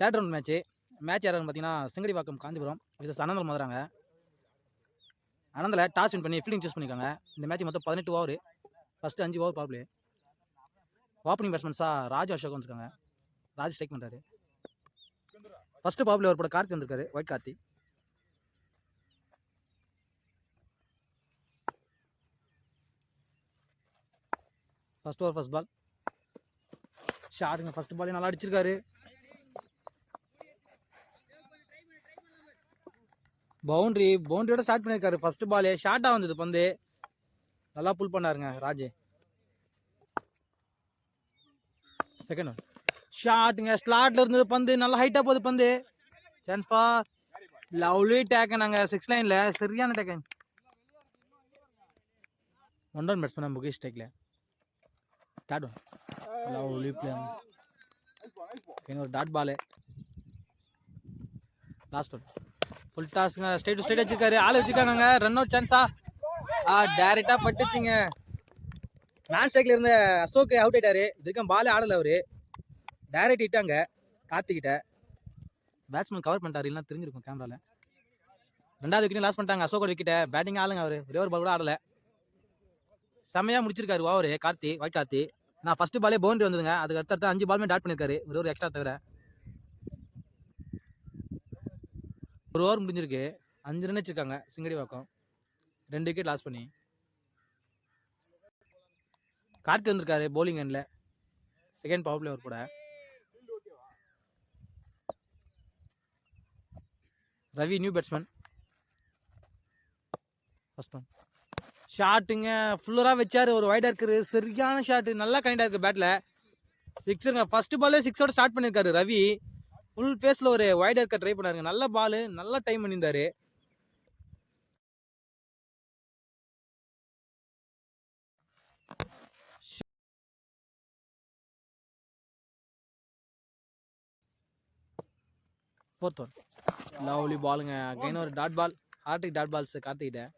Third round match. Match யாருன்னு பார்த்தீங்கன்னா Singadivakkam Kanchipuram versus Ananthal மதுராங்க அனந்தில் டாஸ் வின் பண்ணி ஃபீல்டிங் சூஸ் பண்ணியிருக்காங்க இந்த மேட்ச் மொத்தம் பதினெட்டு ஓவர் ஃபஸ்ட்டு அஞ்சு ஓவர் பவர் ஓப்பனிங் பேட்ஸ்மேன்ஸாக ராஜ் அசோக் வந்துருக்காங்க. ராஜ் ஸ்ட்ரைக் பண்ணுறாரு ஃபஸ்ட்டு பவர் ஒரு போட கார்த்தி வந்திருக்காரு white Karthi. First over first ball ஷாருங்க first பாலே நல்லா அடிச்சிருக்காரு. பவுண்டரி பவுண்டரியோட ஸ்டார்ட் பண்ணியிருக்காரு. ஃபர்ஸ்ட் பாலே ஷார்ட்டாக வந்தது பந்து. நல்லா புல் பண்ணாருங்க ராஜு. செகண்ட் ஒன் ஷாட்டுங்க ஸ்லாட்டில் இருந்தது பந்து. நல்லா ஹைட்டாக போகுது பந்து. சான்ஸ் ஃபார் லவ்லி டேக்கன் நாங்கள் சிக்ஸ் லைனில் சரியான taken one run batsman Mukesh tackle third one lovely play ஒரு dot ball last one full டாஸ்ங்க state to state வச்சிருக்காரு. ஆள் வச்சிருக்காங்க ரன் அவுட் சான்ஸா ஆ. டேரெக்டாக பட்டுச்சுங்க. மேன் ஸ்ட்ரைக்கில் இருந்த அசோக் அவுட் ஆயிட்டாரு. இதுக்கும் பாலே ஆடல அவரு. டேரக்ட் இட்டாங்க. கார்த்திகிட்ட. பேட்ஸ்மேன் கவர் பண்ணிட்டாரு. இல்லைனா தெரிஞ்சிருக்கும் கேமரால ரெண்டாவது விக்கெட் லாஸ் பண்ணிட்டாங்க. அசோக்கோட விக்கெட்டை பேட்டிங் ஆளுங்க அவரு. ஒரே ஒரு பால் கூட ஆடல. செம்மையா முடிச்சிருக்காரு ஓவரு கார்த்தி. ஒயிட் கார்த்தி. நான் ஃபர்ஸ்ட் பாலே பவுண்டரி வந்ததுங்க. அதுக்கு அடுத்த அஞ்சு பாலுமே டாட் பண்ணிருக்காரு. ஒரு ஒரு எக்ஸ்ட்ரா தவிர. ஒரு ஓவர் முடிஞ்சிருக்கு. அஞ்சு ரன் வச்சுருக்காங்க சிங்கடி வாக்கம் ரெண்டு விக்கெட் லாஸ் பண்ணி. கார்த்தி வந்திருக்காரு போலிங் எண்ணில் செகண்ட் பவர் பிளே கூட. Ravi new batsman first one ஷாட்டுங்க ஃபுல்லராக வச்சார் ஒரு வைடாக இருக்குது சரியான ஷாட்டு நல்லா கைண்டாக இருக்குது பேட்டில் சிக்ஸருங்க ஃபர்ஸ்ட் பாலே சிக்ஸோட ஸ்டார்ட் பண்ணியிருக்காரு ரவி. ஃபுல் ஃபேஸில் ஒரு வைடாக இருக்க ட்ரை பண்ணாருங்க. நல்ல பால் நல்லா டைம் பண்ணியிருந்தார் ஃபோர்த் ஒன் லவ்லி பாலுங்க அகைன் ஒரு டாட் பால் ஹார்டிக் டாட் பால்ஸ் கார்த்திக்கிட்டேன்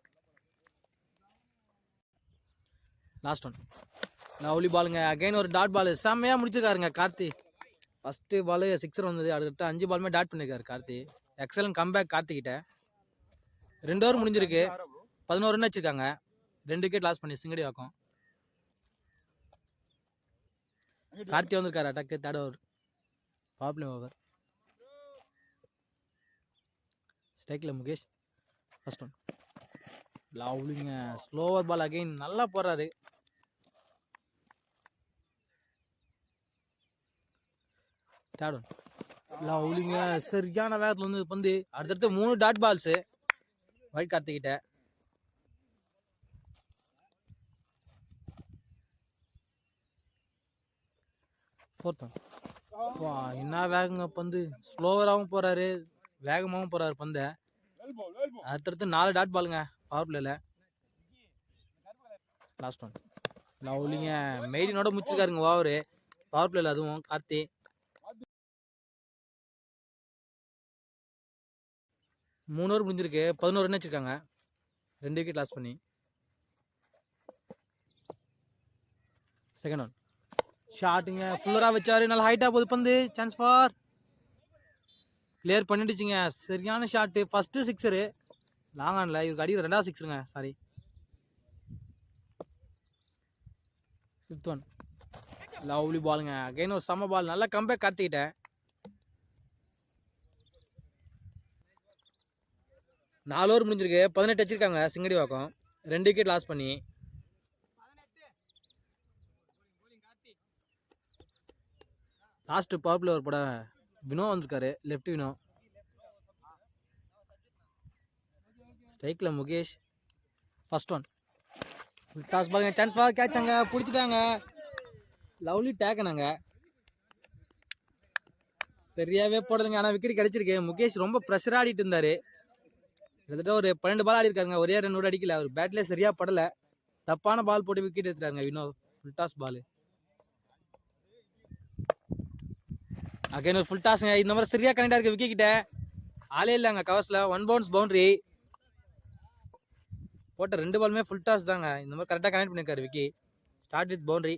லாஸ்ட் ஒன் லவ்லி பாலுங்க அகைன் ஒரு டாட் பால் செம்மையாக முடிச்சிருக்காருங்க கார்த்தி. ஃபஸ்ட்டு பால் சிக்ஸர் வந்தது. அடுத்த அஞ்சு பாலுமே டாட் பண்ணியிருக்காரு கார்த்தி. Excellent comeback கார்த்திகிட்ட. ரெண்டு ஓவர் முடிஞ்சிருக்கு. பதினோரு ரன் வச்சுருக்காங்க. ரெண்டு விக்கெட் லாஸ் பண்ணி சிங்கடி வாக்கம் கார்த்தி வந்திருக்காரு attack third over power over ஸ்ட்ரைக்கில் முகேஷ். ஃபஸ்ட் ஒன் லவ்லிங்க ஸ்லோவர் பால் அகைன் நல்லா போடுறாரு. தேர்ட் ஒன் லவ்லிங்க சரியான வேகத்தில் வந்து பந்து. அடுத்தடுத்து மூணு டாட் பால்ஸு ஒயிட் கார்த்திகிட்ட ஃபோர்த்தன் வா என்ன வேகங்க பந்து. ஸ்லோவராகவும் போகிறாரு வேகமாகவும் போகிறாரு பந்தை. அடுத்தடுத்து நாலு டாட் பாலுங்க பவர் பிளேல லாஸ்ட் ஒன் லவ்லிங்க மெய்டினோட முடிச்சிருக்காருங்க ஓவரு. பவர் பிளேல அதுவும் கார்த்தி. மூணு ஓவர் முடிஞ்சிருக்கு. பதினோரு ரன் வச்சுருக்காங்க. ரெண்டு விக்கெட் லாஸ் பண்ணி. செகண்ட் ஒன் ஷாட்டுங்க ஃபுல்லராக வச்சாரு. நல்லா ஹைட்டாக போகுது பந்து. சான்ஸ் ஃபார் கிளியர் பண்ணிடுச்சுங்க. சரியான ஷாட்டு ஃபஸ்ட்டு சிக்ஸரு லாங் ஆனில். இதுக்கு அடிக்கிற ரெண்டாவது சிக்ஸருங்க சாரி ஃபிஃப்த் ஒன் லவ்லி பாலுங்க அகைன் ஒரு செம்ம பால் நல்லா கம்பேக் கார்த்திக்கிட்டேன் நாலு ஓவர் முடிஞ்சிருக்கு. பதினெட்டு வச்சுருக்காங்க சிங்கடி வாக்கம். ரெண்டு விக்கெட் லாஸ் பண்ணி. லாஸ்ட்டு பவர் பிளே ஒரு வினோ வந்திருக்காரு லெஃப்ட் வினோ. ஸ்ட்ரைக்கில் முகேஷ். ஃபர்ஸ்ட் ஒன் டாஸ் பாருங்க சான்ஸ் பார்க்க கேட்ச் அங்கே பிடிச்சிட்டாங்க. லவ்லி டேக்கனாங்க சரியாவே போடுதுங்க ஆனால் விக்கெட் கிடச்சிருக்கு. முகேஷ் ரொம்ப ப்ரெஷர் ஆடிட்டு இருந்தார். கிட்டத்தட்ட ஒரு பன்னெண்டு பால் ஆடி இருக்காருங்க ஒரே ரன் கூட அடிக்கல. அவர் பேட்லேயே சரியா படல. தப்பான பால் போட்டு wicket எடுத்துட்டாருங்க Vino. Full toss ball again ஒரு ஃபுல் டாஸ்ங்க இந்த மாதிரி சரியா கனெக்டா இருக்கு விக்கி கிட்ட. ஆளே இல்லைங்க கவர்ஸ்ல ஒன் பவுன்ஸ் பவுண்டரி போட்ட ரெண்டு பாலுமே ஃபுல் டாஸ் தாங்க. இந்த மாதிரி கரெக்டாக கனெக்ட் பண்ணியிருக்காரு விக்கி ஸ்டார்ட் வித் பவுண்டரி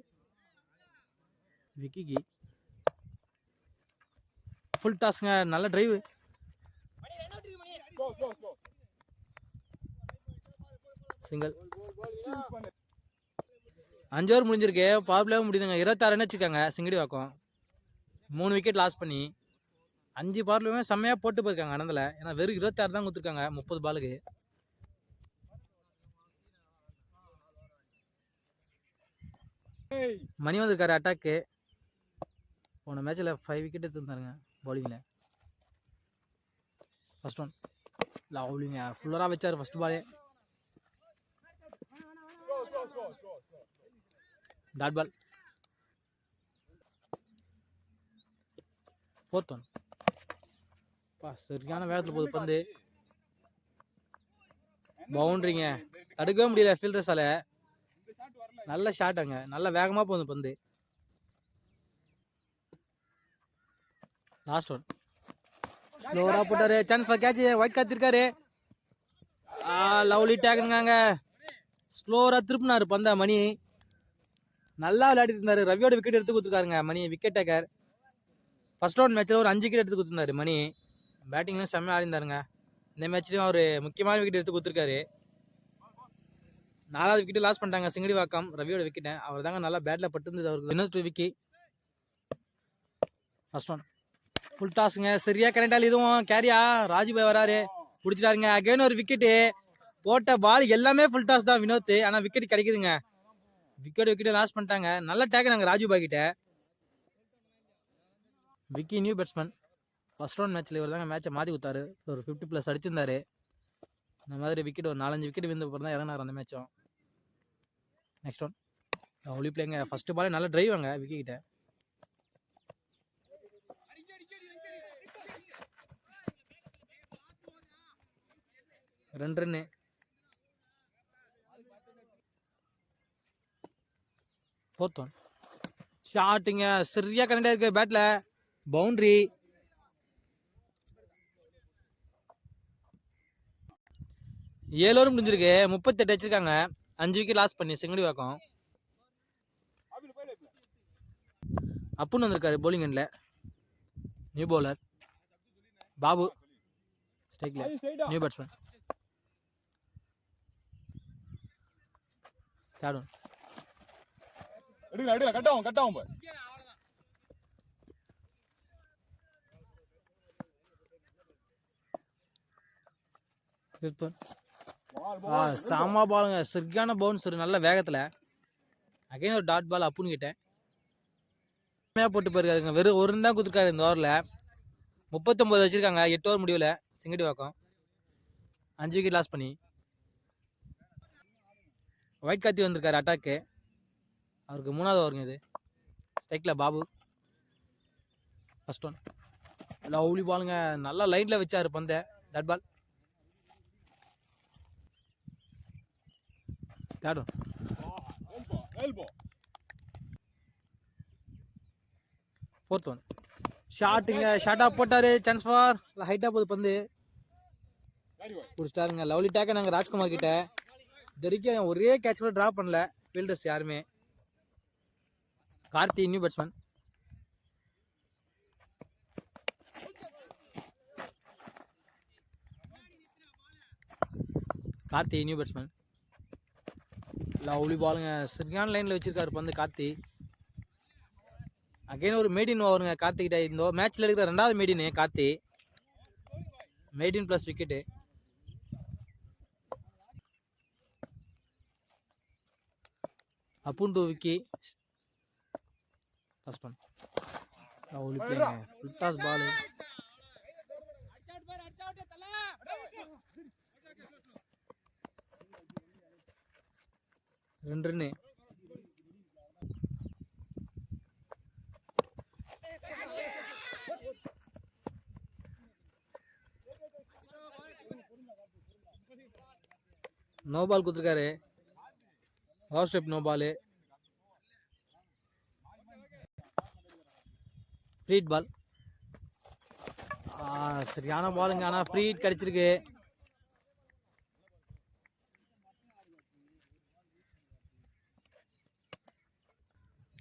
விக்கிக்கு ஃபுல் டாஸ்ங்க நல்ல டிரைவு சிங்கிள் அஞ்சு ஓவர் முடிஞ்சிருக்கு. பவர் முடியுதுங்க. இருபத்தாறுன்னு வச்சுக்கோங்க. சிங்கடி வாக்கம் மூணு விக்கெட் லாஸ் பண்ணி அஞ்சு பவர் செம்மையாக போட்டு போயிருக்காங்க அனந்தில் ஏன்னா வெறும் இருபத்தாறு தான் கொடுத்துருக்காங்க. முப்பது பாலுக்கு மணி வந்திருக்காரு அட்டாக்கு போன மேட்ச்சில் ஃபைவ் விக்கெட் எடுத்துருந்தாருங்க பவுலிங்கில் ஃபஸ்ட் ஒன் லவ்லிங்க ஃபுல்லராக வச்சார் ஃபர்ஸ்ட் பாலே டாட் பால் ஃபோர்த் ஒன் பா சரியான வேகத்தில் போகுது பந்து. பவுண்ட்ரிங்க? தடுக்கவே முடியல ஃபீல்டர்ஸால. நல்ல ஷாட் அங்க. நல்ல வேகமாக போகுது பந்து. லாஸ்ட் ஒன் ஸ்லோராக போட்டாரு. சான்ஸ் ஃபார் கேட்ச் ஒயிட் காத்திருக்காரு லவ்லி டேக்குங்காங்க ஸ்லோராக திருப்பினாரு பந்த மணி. நல்லா விளையாடிட்டு இருந்தார். ரவியோட விக்கெட் எடுத்து கொடுத்துருக்காருங்க Mani. Wicket taker first round மேட்ச்சில் ஒரு அஞ்சு விக்கெட் எடுத்து கொடுத்துருந்தாரு மணி. பேட்டிங்லாம் செம்மையாக ஆடிந்தாருங்க இந்த மேட்ச்லையும் அவர் முக்கியமான விக்கெட் எடுத்து கொடுத்துருக்காரு. நாலாவது விக்கெட் லாஸ் பண்ணிட்டாங்க சிங்கடி வாக்கம் ரவியோட விக்கெட்டை அவர் தாங்க நல்லா பேட்டில் பட்டுருந்தது அவருக்கு. இன்னொரு to Vicky first one full டாஸுங்க சரியா கரெக்டாக இதுவும். கேரியா ராஜுபாய் வராரு. பிடிச்சிட்டாருங்க. அகைன் ஒரு விக்கெட்டு போட்ட பால் எல்லாமே ஃபுல் டாஸ் தான் வினோத் ஆனால் விக்கெட் கிடைக்குதுங்க. விக்கெட் விக்கெட் லாஸ் பண்ணிட்டாங்க. நல்ல டேக் நாங்கள் ராஜுபாய் கிட்ட. Vicky new batsman first round மேட்ச்சில் இவர் தாங்க மேட்சை மாற்றி கொடுத்தாரு ஒரு ஃபிஃப்டி ப்ளஸ் அடிச்சிருந்தாரு. இந்த மாதிரி விக்கெட் ஒரு நாலஞ்சு விக்கெட் விழுந்த அப்புறம் தான் இறங்கினார் அந்த மேட்சும் நெக்ஸ்ட் ஒன் ஒளி பிளேங்க ஃபர்ஸ்ட் பாலே நல்லா டிரைவ் அங்கே விக்கி கிட்ட. ரெண்டு ரன்னு ஃபோர்த் ஒன் ஷாட்டுங்க சரியா கனெக்டாக இருக்கு. பேட்டில் பவுண்ட்ரி ஏழு ஓவர் முடிஞ்சிருக்கு. முப்பத்தெட்டு வச்சுருக்காங்க. அஞ்சு விக்கெட் லாஸ் பண்ணி செங்கடி வாக்கம் அப்புன்னு வந்திருக்காரு போலிங் எண்ட்ல நியூ பவுலர் பாபு. ஸ்ட்ரைக்ல நியூ பேட்ஸ்மேன் தேர்ட் ஒன் எடுக்கல எடுக்கல கட்டாவும் கட்டாவும் பாரு. ஃபிஃப்த் ஒன் பால் ஆ சாமா பாலுங்க சரியான பவுன்ஸ் ஒரு நல்ல வேகத்தில். அகைன் ஒரு டாட் பால் அப்புன்னு கேட்டேன். போட்டு போயிருக்காருங்க வெறும் ஒரு தான் கொடுத்துருக்காரு இந்த ஓவரில் முப்பத்தொம்போது வச்சுருக்காங்க. எட்டு ஓவர் முடிவில் சிங்கடி வாக்கம். அஞ்சு விக்கெட் லாஸ் பண்ணி. ஒயிட் காத்தி வந்திருக்காரு அட்டாக்கு அவருக்கு மூணாவது ஓவருங்க இது. ஸ்ட்ரைக்கில் பாபு. ஃபஸ்ட் ஒன் லவ்லி பாலுங்க நல்லா லைனில் வச்சார் பந்த. Dot ball third one fourth one ஷாட்டுங்க ஷார்ட்டாக போட்டார். சான்ஸ் ஃபார் ஹைட்டாக போகுது பந்து. வெரி பிடிச்சிட்டாருங்க லவ்லி டேக்கை நாங்கள் ராஜ்குமார் கிட்ட. இது வரைக்கும் ஒரே கேட்ச் கூட ட்ரா பண்ணல. ஃபீல்டர்ஸ் யாருமே. Karthi new batsman Karthi new batsman lovely பாலுங்க சரியான லைனில் வச்சிருக்கார் இப்போ வந்து கார்த்தி. அகைன் ஒரு மெய்டின் ஓவருங்க கார்த்திகிட்ட இந்த மேட்ச்சில் இருக்கிற ரெண்டாவது maiden Karthi. Maiden plus wicket Appun to Vicky first one lovely பிளேங்க full toss ball ரெண்டு ரன்னு நோ பால் கொடுத்துருக்காரு house step no free hit ball சரியான பாலுங்க ஆனால் ஃப்ரீ ஹிட் கிடச்சிருக்கு.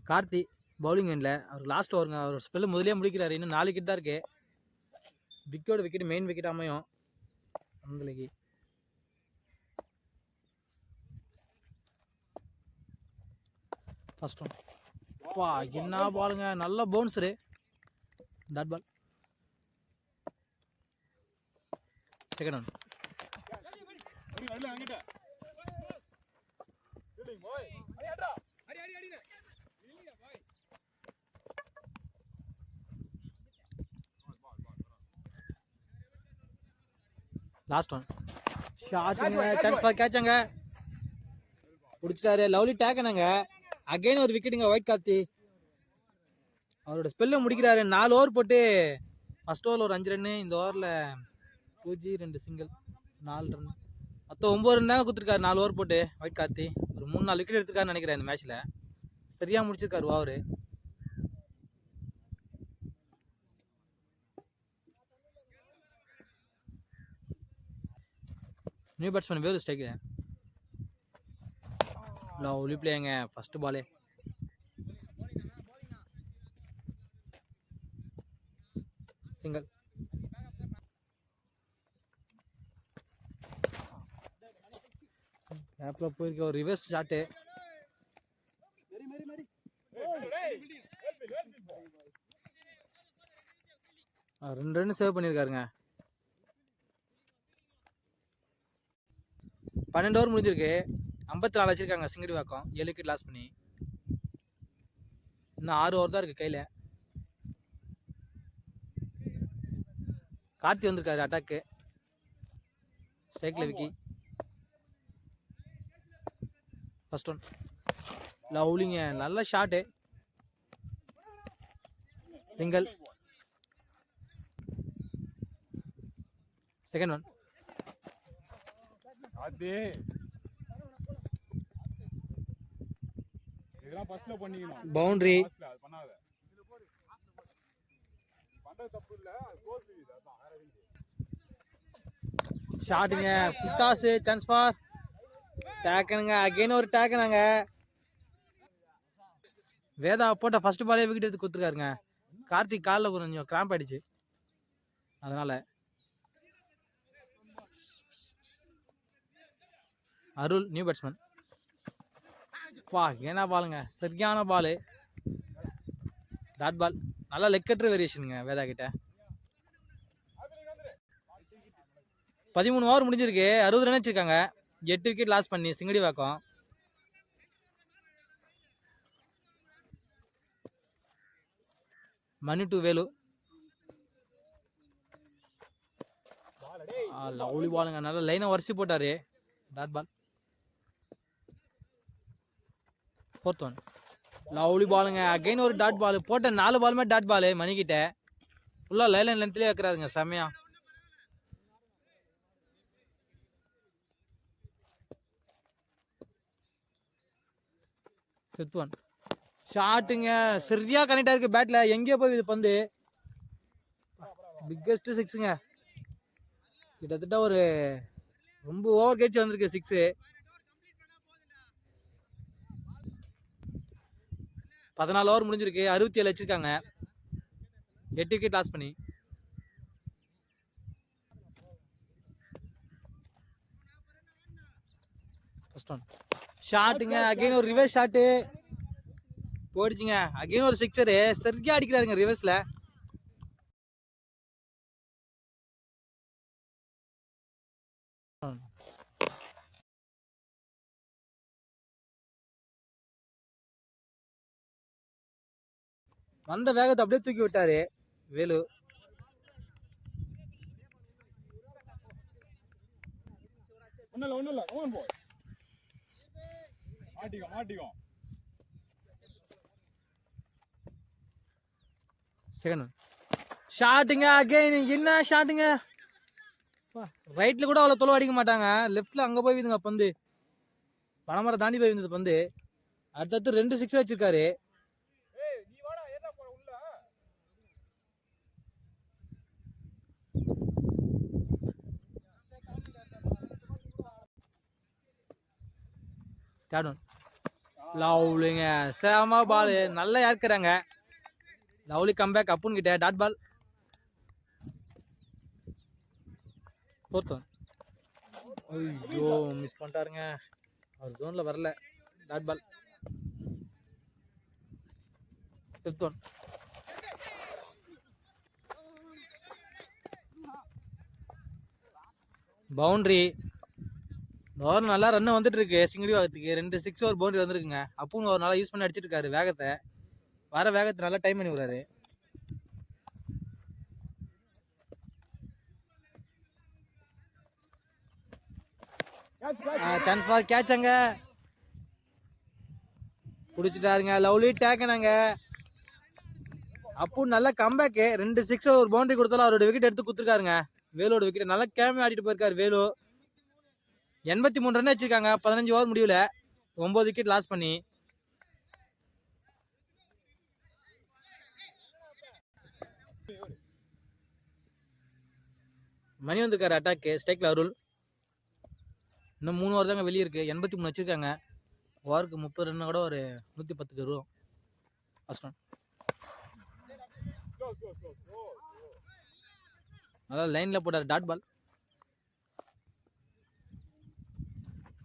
கார்த்தி பவுலிங் எண்டில் அவர் லாஸ்ட் ஓவருங்க அவர் ஸ்பெல்லு முதலே முடிக்கிறாரு. இன்னும் நாலு விக்கெட் தான் இருக்குது விக்கெட்டோட விக்கெட் மெயின் விக்கெட் அமையும். அவங்களுக்கு ஃபஸ்ட் ஒன் அப்பா என்ன பாலுங்க நல்ல பவுன்சரு அடி அடி இல்லையா போய் லாஸ்ட் ஒன் ஷாட்டுங்க சான்ஸ் ஃபார் கேட்சாங்க பிடிச்சிட்டாரு. லவ்லி டேக்கனாங்க அகைன் ஒரு விக்கெட்டுங்க ஒயிட் கார்த்தி அவரோட ஸ்பெல்லை முடிக்கிறாரு. நாலு ஓவர் போட்டு ஃபர்ஸ்ட் ஓவரில் ஒரு அஞ்சு ரன்னு இந்த ஓவரில் டூ ஜி ரெண்டு சிங்கிள் நாலு ரன் மொத்தம் ஒம்பது ரன் தான் கொடுத்துருக்காரு. நாலு ஓவர் போட்டு ஒயிட் கார்த்தி. ஒரு மூணு நாலு விக்கெட் எடுத்துருக்காருன்னு நினைக்கிறேன் இந்த மேட்ச்சில் சரியாக முடிச்சிருக்காரு ஓவரு நியூ பேட்ஸ்மேன் வேறு ஸ்ட்ரைக்கு லவ்லி பிளேயங்க ஃபஸ்ட்டு பாலே சிங்கிள். கேப்பில் போயிருக்க ஒரு ரிவர்ஸ் ஷாட்டு ரெண்டு ரெண்டு சேவ் பண்ணியிருக்காருங்க பன்னெண்டு ஓவர் முடிஞ்சிருக்கு. ஐம்பத்தி நாலு வச்சுருக்காங்க சிங்கடி வாக்கம். ஏழு விக்கெட் லாஸ் பண்ணி. இன்னும் ஆறு ஓவர் தான் இருக்குது கையில். கார்த்தி வந்திருக்காரு அட்டாக்கு ஸ்ட்ரைக்கில் விக்கி. ஃபர்ஸ்ட் ஒன் லவ்லிங்க நல்ல ஷாட்டு சிங்கிள் செகண்ட் ஒன் அது இதெல்லாம் ஃபர்ஸ்ட்ல பண்ணிக்கணும். பவுண்டரி பண்ணாத நீ பண்றது தப்பு இல்ல கோல் இது அதான் வேற எதுவும் இல்ல. ஷாட்டுங்க புட்டாஸு சான்ஸ் ஃபார் டேக்கனுங்க அகெயின் ஒரு டேக்கனாங்க வேதா போட்ட ஃபர்ஸ்ட் பாலே விக்கெட் எடுத்து கொடுத்துருக்காருங்க. கார்த்திக் காலில் கொஞ்சம் கிராம்ப் ஆயிடுச்சு. அதனால. அருள் நியூ பேட்ஸ்மேன் பா என்ன பாலுங்க சரியான பாலு டாட் பால் நல்லா லெக்கற்ற வேரியேஷனுங்க வேதா கிட்ட. பதிமூணு ஓவர் முடிஞ்சிருக்கு. அறுபது ரன் வச்சிருக்காங்க. எட்டு விக்கெட் லாஸ் பண்ணி சிங்கடி வாக்கம் மணி டு வேலு. லவ்லி பாலுங்க நல்லா லைனை வரிசை போட்டாரு. Dot ball fourth one lovely பாலுங்க. அகைன் ஒரு டாட் பால் போட்ட நாலு பாலுமே டாட் பால் மணிக்கிட்ட. ஃபுல்லாக லைன் லென்த்லேயே வைக்கிறாருங்க. செம்மையா. ஃபிஃப்த் ஒன் ஷாட்டுங்க சரியாக கனெக்டாக இருக்குது பேட்டில் எங்கேயோ போய் இது பந்து. பிக்கஸ்ட்டு சிக்ஸுங்க கிட்டத்தட்ட ஒரு ரொம்ப ஓவர் கேட்ச் வந்திருக்கு சிக்ஸு பதினாலு ஓவர் முடிஞ்சிருக்கு. அறுபத்தி ஏழு வச்சிருக்காங்க. எட்டு விக்கெட் லாஸ் பண்ணி. ஃபர்ஸ்ட் ஒன் ஷாட்டுங்க அகைன் ஒரு ரிவர்ஸ் ஷாட்டு போயிடுச்சுங்க. அகைன் ஒரு சிக்ஸரு சரியா அடிக்கிறாருங்க ரிவர்ஸில் வந்த வேகத்தை அப்படியே தூக்கி விட்டாரு வேலு. ஒண்ணும் இல்ல ஒண்ணும் இல்ல கமன் போய் மாட்டிக்கோ மாட்டிக்கோ. செகண்ட் ஒன் ஷாட்டுங்க அகைன் என்ன ஷாட்டுங்க ரைட்ல கூட அவ்வளோ தொலைவு அடிக்க மாட்டாங்க. லெஃப்ட்ல அங்கே போய் விதுங்க பந்து. பனமரம் தாண்டி போய் விழுந்தது பந்து. அடுத்தடுத்து ரெண்டு சிக்ஸ் வச்சிருக்காரு. தேர்ட் ஒன் லவ்லிங்க. சேமா பால் நல்லா ஏற்கிறாங்க லவ்லி கம்பேக் அப்புன்னு கிட்டே டாட் பால் ஃபோர்த் ஒன் ஐயோ மிஸ் பண்ணிட்டாருங்க. அவர் ஜோனில் வரல. Dot ball fifth one boundary இந்த ஓவர் நல்லா ரன் வந்துட்டு இருக்கு சிங்கடி வாகத்துக்கு ரெண்டு சிக்ஸ் ஓவர் பவுண்டரி வந்துருக்குங்க. அப்புன்னு ஒரு நாளாக யூஸ் பண்ணி அடிச்சிட்டு இருக்காரு வேகத்தை. வர வேகத்தை நல்லா டைம் பண்ணி விடுறாரு சான்ஸ் பார் கேட்ச் அங்க. பிடிச்சிட்டாருங்க லவ்லி டேக்கனாங்க அப்பு நல்ல கம்பேக்கு ரெண்டு சிக்ஸ் ஒரு பவுண்டரி கொடுத்தாலும் அவரோட விக்கெட் எடுத்து கொடுத்துருக்காருங்க. வேலோட விக்கெட் நல்லா கேமரா ஆடிட்டு போயிருக்காரு வேலு. எண்பத்தி மூணு ரன் வச்சிருக்காங்க பதினஞ்சு ஓவர் முடியல. ஒன்பது விக்கெட் லாஸ் பண்ணி. மணி வந்திருக்காரு அட்டாக்கு ஸ்டேக்ல அருள். இன்னும் மூணு ஓவர் தாங்க வெளியே இருக்குது எண்பத்தி மூணு வச்சுருக்காங்க. ஓவருக்கு முப்பது ரன் கூட ஒரு நூற்றி பத்துக்கு வரும் ஃபர்ஸ்ட் ஒன் லைனில் போட்டார். டாட் பால்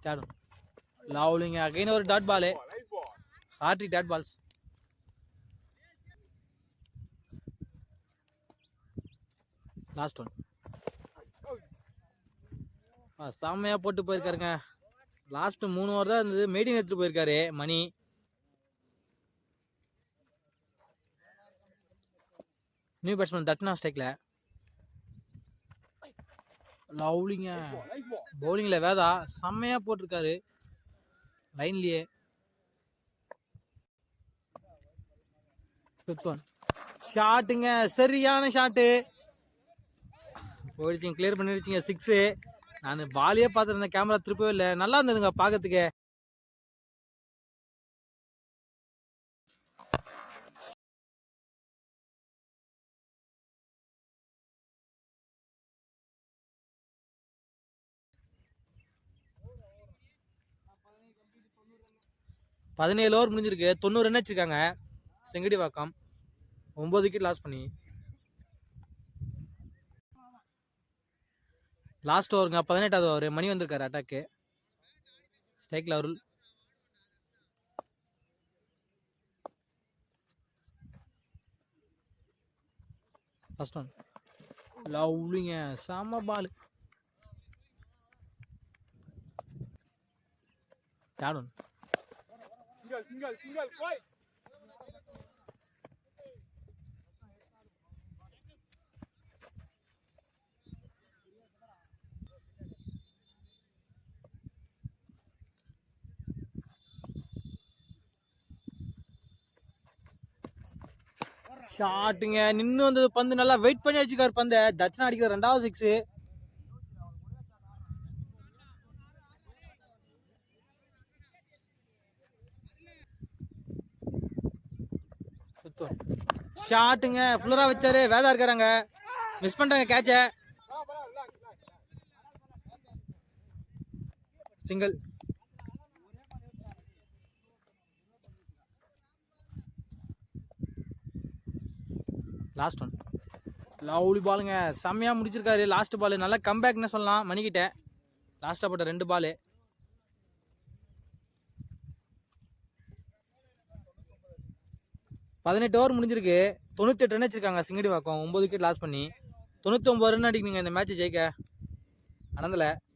தேடும் லவ்லிங் அகைன் ஒரு டாட் பாலு ஹார்ட்ரி டாட் பால்ஸ் லாஸ்ட் ஒன் செம்மையாக போட்டு போயிருக்காருங்க. லாஸ்ட் மூணு ஓவர் தான் இருந்தது. மெயிடின் எடுத்துட்டு போயிருக்காரு மணி. நியூ பேட்ஸ்மேன் தட்னா ஸ்டேக்கில் லவ்லிங்க பவுலிங்கில் வேதா செம்மையாக போட்டிருக்காரு. லைன்லேயே ஃபிஃப்த் ஒன் ஷாட்டுங்க சரியான ஷாட்டு போயிடுச்சிங்க கிளியர் பண்ணிடுச்சிங்க சிக்ஸு நான் பாலியே பார்த்துருந்தேன் கேமரா திருப்பவே இல்லை. நல்லா இருந்ததுங்க பார்க்கறதுக்கு. பதினேழு ஓவர் முடிஞ்சிருக்கு. தொண்ணூறு ரன் வச்சுருக்காங்க செங்கடி வாக்கம். ஒம்பது விக்கெட் லாஸ் பண்ணி. லாஸ்ட் ஓவருங்க பதினெட்டாவது ஓவர் மணி வந்திருக்காரு அட்டாக்கு ஸ்ட்ரைக்கில் அருள். ஃபர்ஸ்ட் ஒன் லவ்லிங்க செம ball third one single single single போய் ஷாட்டுங்க நின்று வந்தது பந்து. நல்லா வெயிட் பண்ணி அடிச்சுக்காரு பந்தை. தட்சணா அடிக்கிற ரெண்டாவது சிக்ஸு ஷாட்டுங்க. ஃபுல்லராக வச்சாரு. வேதா இருக்கிறாங்க மிஸ் பண்ணிட்டாங்க கேட்சை சிங்கிள் லாஸ்ட் ஒன் லவ்லி பாலுங்க செம்மையாக முடிச்சிருக்காரு. லாஸ்ட் பால் நல்லா கம்பேக்னு சொல்லலாம். மணிக்கிட்ட. லாஸ்ட்டாக போட்ட ரெண்டு பாலு பதினெட்டு ஓவர் முடிஞ்சிருக்கு. தொண்ணூத்தெட்டு ரன் வச்சிருக்காங்க சிங்கடி வாக்கம். ஒம்பது விக்கெட் லாஸ் பண்ணி. தொண்ணூத்தொம்பது ரன் அடிக்கணுங்க இந்த மேட்ச்சை ஜெயிக்க. நடந்தலை.